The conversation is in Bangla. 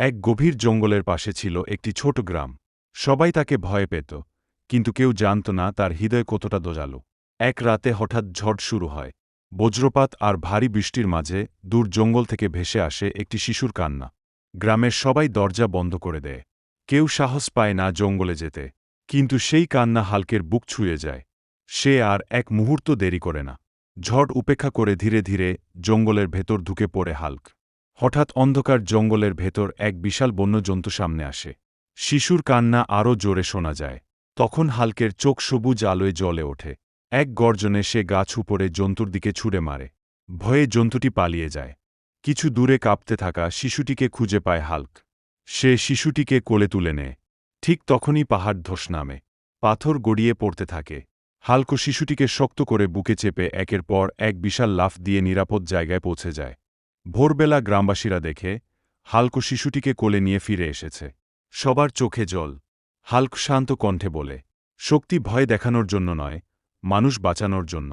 এক গভীর জঙ্গলের পাশে ছিল একটি ছোট গ্রাম। সবাই তাকে ভয় পেত, কিন্তু কেউ জানত না তার হৃদয় কতটা দোজালো। এক রাতে হঠাৎ ঝড় শুরু হয়। বজ্রপাত আর ভারী বৃষ্টির মাঝে দূর জঙ্গল থেকে ভেসে আসে একটি শিশুর কান্না। গ্রামের সবাই দরজা বন্ধ করে দেয়। কেউ সাহস পায় না জঙ্গলে যেতে, কিন্তু সেই কান্না হালকের বুক ছুঁয়ে যায়। সে আর এক মুহূর্ত দেরি করে না। ঝড় উপেক্ষা করে ধীরে ধীরে জঙ্গলের ভেতর ঢুকে পড়ে হাল্ক। হঠাৎ অন্ধকার জঙ্গলের ভেতর এক বিশাল বন্যজন্তু সামনে আসে। শিশুর কান্না আরও জোরে শোনা যায়। তখন হালকের চোখ সবুজ আলোয় জ্বলে ওঠে। এক গর্জনে সে গাছ উপরে জন্তুর দিকে ছুঁড়ে মারে। ভয়ে জন্তুটি পালিয়ে যায়। কিছু দূরে কাঁপতে থাকা শিশুটিকে খুঁজে পায় হাল্ক। সে শিশুটিকে কোলে তুলে নেয়। ঠিক তখনই পাহাড় ধস নামে। পাথর গড়িয়ে পড়তে থাকে। হালকো শিশুটিকে শক্ত করে বুকে চেপে একের পর এক বিশাল লাফ দিয়ে নিরাপদ জায়গায় পৌঁছে যায়। ভোরবেলা গ্রামবাসীরা দেখে, হালকো শিশুটিকে কোলে নিয়ে ফিরে এসেছে। সবার চোখে জল। হালক শান্ত কণ্ঠে বলে, শক্তি ভয় দেখানোর জন্য নয়, মানুষ বাঁচানোর জন্য।